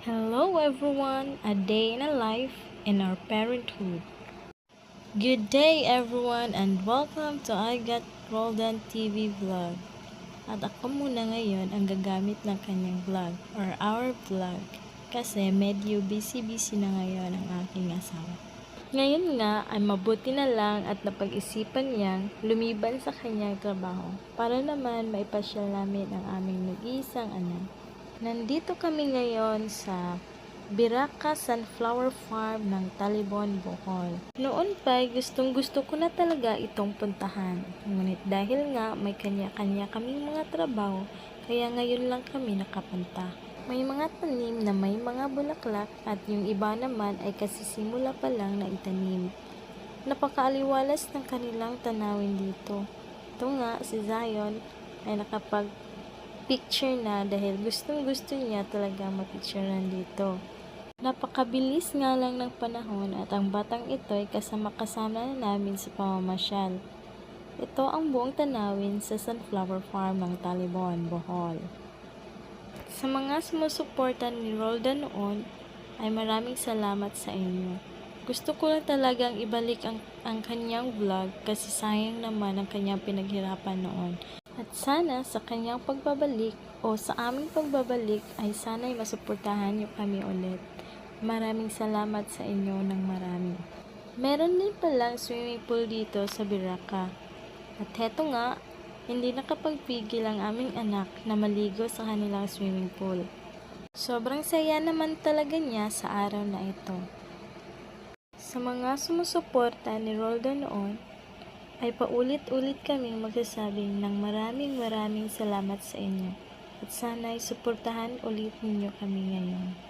Hello everyone, a day in a life in our parenthood. Good day everyone and welcome to I Got Roldan TV vlog. At ako muna ngayon ang gagamit ng kanyang vlog or our vlog kasi medyo busy-busy na ngayon ang aking asawa. Ngayon nga ay mabuti na lang at napag-isipan niyang lumiban sa kanyang trabaho para naman maipasyal namin ang aming nag-iisang anak. Nandito kami ngayon sa Biraka Sunflower Farm ng Talibon, Bohol. Noon pa gustong gusto ko na talaga itong puntahan. Ngunit dahil nga may kanya-kanya kaming mga trabaho, kaya ngayon lang kami nakapunta. May mga tanim na may mga bulaklak at yung iba naman ay kasisimula pa lang na itanim. Napakaaliwalas ng kanilang tanawin dito. Ito nga, si Zion ay nakapag picture na dahil gustong gusto niya talaga mapicturean dito. Napakabilis nga lang ng panahon at ang batang ito ay kasama-kasama na namin sa pamamasyal. Ito ang buong tanawin sa Sunflower Farm ng Talibon, Bohol. Sa mga sumusuporta ni Rolda noon, ay maraming salamat sa inyo. Gusto ko lang talagang ibalik ang, ang kanyang vlog kasi sayang naman ang kanyang pinaghirapan noon. At sana sa kanyang pagbabalik o sa aming pagbabalik ay sana'y masuportahan niyo kami ulit. Maraming salamat sa inyo ng marami. Meron din palang swimming pool dito sa Biraka. At heto nga, hindi nakapagpigil ang aming anak na maligo sa kanilang swimming pool. Sobrang saya naman talaga niya sa araw na ito. Sa mga sumusuporta ni Rolda noon, ay paulit-ulit kaming magsasabing ng maraming maraming salamat sa inyo at sana'y suportahan ulit ninyo kami ngayon.